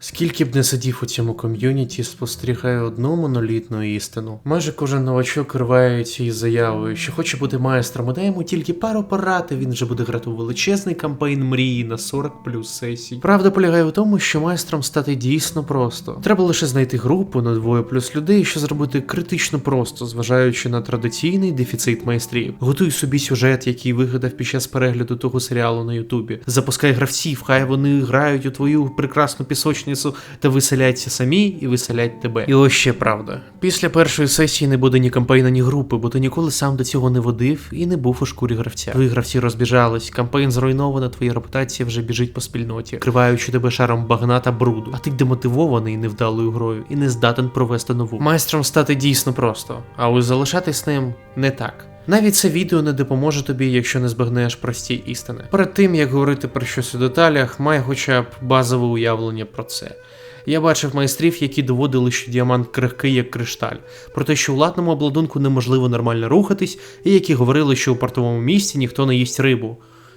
Скільки б не сидів у цьому ком'юніті, спостерігаю одну монолітну істину. Майже кожен новачок ривається із заявою, що хоче бути майстром, дай йому тільки пару порад, і він вже буде грати у величезний кампейн мрії на 40 плюс сесій. Правда полягає в тому, що майстром стати дійсно просто. Треба лише знайти групу на двоє плюс людей, що зробити критично просто, зважаючи на традиційний дефіцит майстрів. Готуй собі сюжет, який вигадав під час перегляду того серіалу на Ютубі. Запускай гравців, хай вони грають у твою прекрасну пісочницю та виселяться самі і виселять тебе. І ось ще правда. Після першої сесії не буде ні кампейна, ні групи, бо ти ніколи сам до цього не водив і не був у шкурі гравця. Твої гравці розбіжались, кампейн зруйнована, твоя репутація вже біжить по спільноті, криваючи тебе шаром багна та бруду. А ти демотивований невдалою грою і не здатен провести нову. Майстром стати дійсно просто, а ось залишатись ним не так. Навіть це відео не допоможе тобі, якщо не збагнеш прості істини. Перед тим як говорити про щось у деталях, май хоча б базове уявлення про це. Я бачив майстрів, які доводили, що діамант крихкий як кришталь, про те, що у латному обладунку неможливо нормально рухатись, і які говорили, що у портовому місці ніхто не їсть рибу,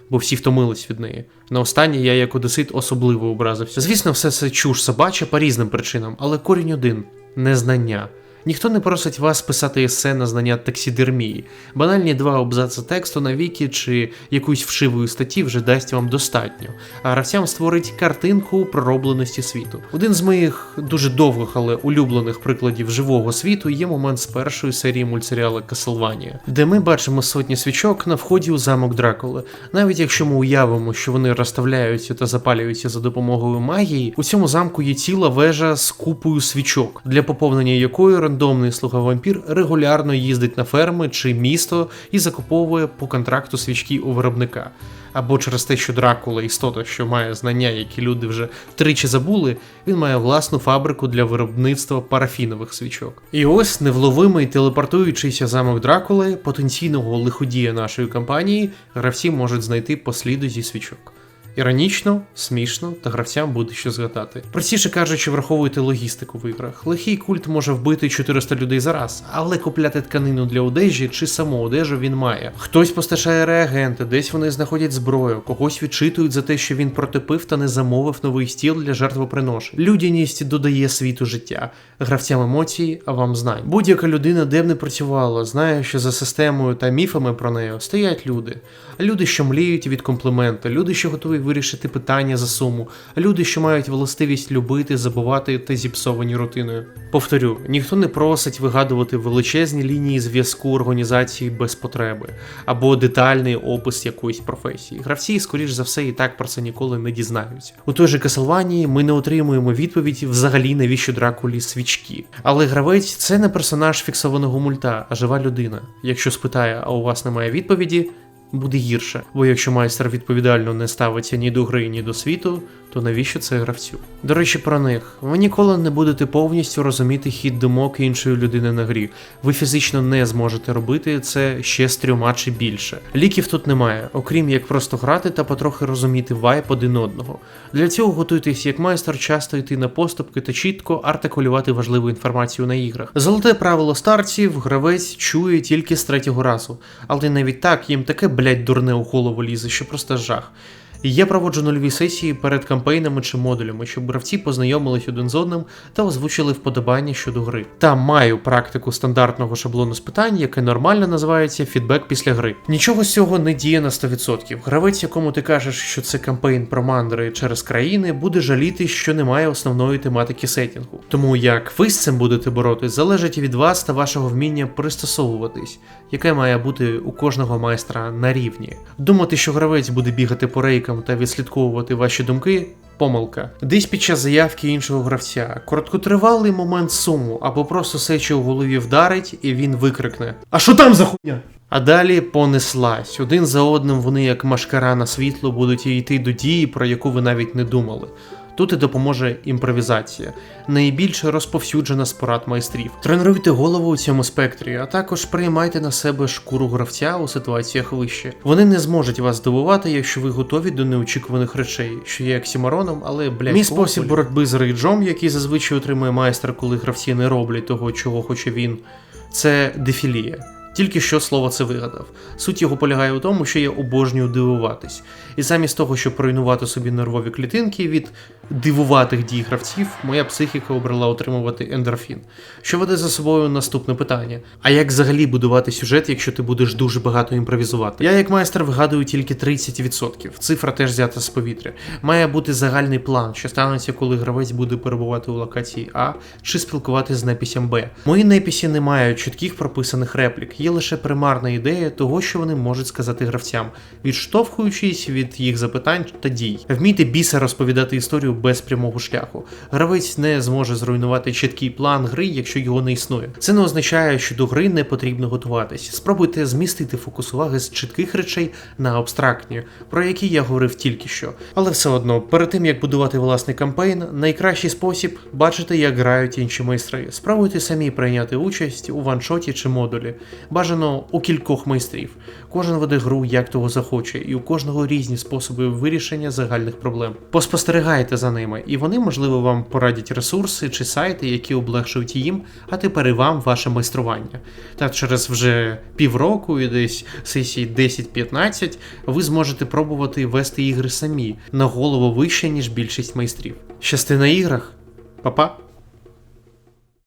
бо всі втомились від неї. На останнє я як одесит особливо образився. Звісно, все це чуш собача по різним причинам, але корінь один незнання. Ніхто не просить вас писати есе на знання таксідермії. Банальні два абзаци тексту на віки чи якусь вшивої статті вже дасть вам достатньо, а гравцям створить картинку проробленості світу. Один з моїх дуже довгих, але улюблених прикладів живого світу є момент з першої серії мультсеріалу Castlevania, де ми бачимо сотні свічок на вході у замок Дракули. Навіть якщо ми уявимо, що вони розставляються та запалюються за допомогою магії, у цьому замку є ціла вежа з купою свічок, для поповнення якої рандомний слуга вампір регулярно їздить на ферми чи місто і закуповує по контракту свічки у виробника. Або через те, що Дракула істота, що має знання, які люди вже тричі забули, він має власну фабрику для виробництва парафінових свічок. І ось невловимий телепортуючийся замок Дракули, потенційного лиходія нашої компанії, гравці можуть знайти по сліду зі свічок. Іронічно, смішно, та гравцям буде що згадати. Простіше кажучи, враховуйте логістику в іграх. Лихий культ може вбити 400 людей за раз, але купляти тканину для одежі чи саму одежу він має. Хтось постачає реагенти, десь вони знаходять зброю, когось відчитують за те, що він протипив та не замовив новий стіл для жертвоприношень. Людяність додає світу життя, гравцям емоції, а вам знань. Будь-яка людина, де б не працювала, знає, що за системою та міфами про неї стоять люди. Люди, що мліють від комплімента, люди, що готові вирішити питання за суму, люди, що мають властивість любити, забувати та зіпсовані рутиною. Повторю, ніхто не просить вигадувати величезні лінії зв'язку організації без потреби або детальний опис якоїсь професії. Гравці, скоріш за все, і так про це ніколи не дізнаються. У той же Каселванії ми не отримуємо відповідь взагалі навіщо Дракулі свічки. Але гравець це не персонаж фіксованого мульта, а жива людина. Якщо спитає, а у вас немає відповіді, буде гірше. Бо якщо майстер відповідально не ставиться ні до гри, ні до світу, то навіщо це гравцю? До речі, про них ви ніколи не будете повністю розуміти хід думок іншої людини на грі. Ви фізично не зможете робити це ще з трьома чи більше. Ліків тут немає, окрім як просто грати та потрохи розуміти вайп один одного. Для цього готуйтесь як майстер часто йти на поступки та чітко артикулювати важливу інформацію на іграх. Золоте правило старців гравець чує тільки з третього разу, але навіть так їм таке блять дурне у голову лізе, що просто жах. Я проводжу нульові сесії перед кампейнами чи модулями, щоб гравці познайомились один з одним та озвучили вподобання щодо гри. Та маю практику стандартного шаблону з питань, яке нормально називається фідбек після гри. Нічого з цього не діє на 100%. Гравець, якому ти кажеш, що це кампейн про мандри через країни, буде жаліти, що немає основної тематики сетінгу. Тому як ви з цим будете боротись, залежить від вас та вашого вміння пристосовуватись, яке має бути у кожного майстра на рівні. Думати, що гравець буде бігати по рейкам та відслідковувати ваші думки. Помилка. Десь під час заявки іншого гравця, короткотривалий момент суму, або просто сечі у голові вдарить, і він викрикне: А що там за хуйня? А далі понеслась. Один за одним вони, як машкара на світло, будуть йти до дії, про яку ви навіть не думали. Тут і допоможе імпровізація, найбільше розповсюджена з порад майстрів. Тренуйте голову у цьому спектрі, а також приймайте на себе шкуру гравця у ситуаціях вище. Вони не зможуть вас здивувати, якщо ви готові до неочікуваних речей, що є оксімороном, але блядь, мій спосіб боротьби з рейджом, який зазвичай отримує майстер, коли гравці не роблять того, чого хоче він, це дефілія. Тільки що слово це вигадав. Суть його полягає у тому, що я обожнюю дивуватись. І замість того, щоб руйнувати собі нервові клітинки від дивуватих дій гравців, моя психіка обрала отримувати ендорфін. Що веде за собою наступне питання: а як взагалі будувати сюжет, якщо ти будеш дуже багато імпровізувати? Я як майстер вигадую тільки 30%. Цифра теж взята з повітря. Має бути загальний план, що станеться, коли гравець буде перебувати у локації А чи спілкуватися з неписям Б. Мої неписі не мають чітких прописаних реплік, є лише примарна ідея того, що вони можуть сказати гравцям, відштовхуючись від їх запитань та дій. Вмійте біса розповідати історію без прямого шляху. Гравець не зможе зруйнувати чіткий план гри, якщо його не існує. Це не означає, що до гри не потрібно готуватись. Спробуйте змістити фокус уваги з чітких речей на абстрактні, про які я говорив тільки що. Але все одно, перед тим як будувати власний кампейн, найкращий спосіб бачити, як грають інші майстри. Спробуйте самі прийняти участь у ваншоті чи модулі. Бажано у кількох майстрів. Кожен веде гру як того захоче, і у кожного різні способи вирішення загальних проблем. Поспостерігайте за ними, і вони, можливо, вам порадять ресурси чи сайти, які облегшують їм, а тепер і вам ваше майстрування. Та через вже півроку і десь сесій 10-15 ви зможете пробувати вести ігри самі на голову вище, ніж більшість майстрів. Щасти на іграх, Па-па!